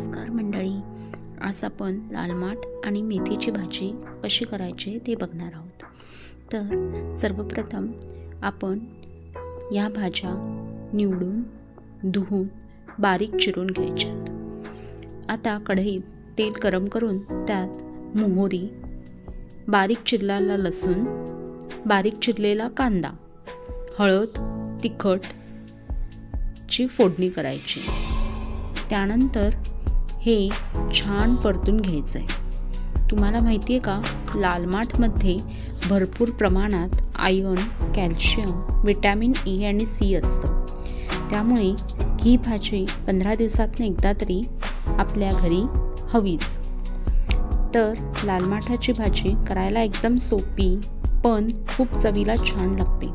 नमस्कार मंडळी. आज आपण लालमाठ आणि मेथीची भाजी कशी करायची ते बघणार आहोत. तर सर्वप्रथम आपण या भाज्या निवडून धुवून बारीक चिरून घ्यायच्यात. आता कढईत तेल गरम करून त्यात मोहरी बारीक चिरलेला लसूण बारीक चिरलेला कांदा हळद तिखट ची फोडणी करायची. त्यानंतर हे छान परतून घ्यायचं आहे तुम्हाला माहिती आहे का लाल माठमध्ये भरपूर प्रमाणात आयर्न कॅल्शियम विटॅमिन ई आणि सी असतं. त्यामुळे ही भाजी पंधरा दिवसातनं एकदा तरी आपल्या घरी हवीच. तर लालमाठाची भाजी करायला एकदम सोपी पण खूप चवीला छान लागते.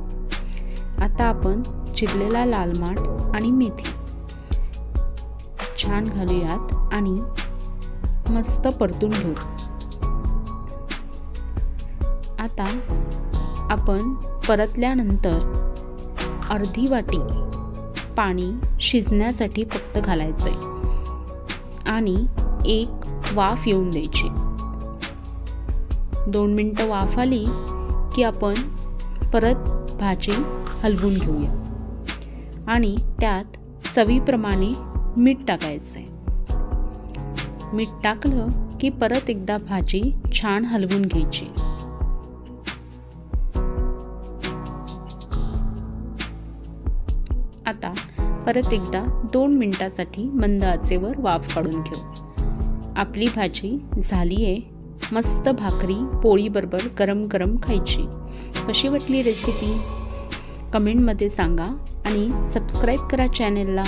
आता आपण चिरलेला लालमाठ आणि मेथी. छान घालूयात आणि मस्त परतून घेऊ. आता आपण परतल्यानंतर अर्धी वाटी पाणी शिजण्यासाठी फक्त घालायचं आहे आणि एक वाफ येऊन द्यायची. दोन मिनटं वाफ आली की आपण परत भाजी हलवून घेऊया. आणि त्यात चवीप्रमाणे मीठ टाकायचं आहे मीठ टाकलं की परत एकदा भाजी छान हलवून घ्यायची. आता परत एकदा दोन मिनटासाठी मंद आचेवर वाफ काढून घेऊ. आपली भाजी झाली आहे मस्त भाकरी पोळीबरोबर गरम गरम खायची. कशी वाटली रेसिपी कमेंटमध्ये सांगा आणि सबस्क्राईब करा चॅनेलला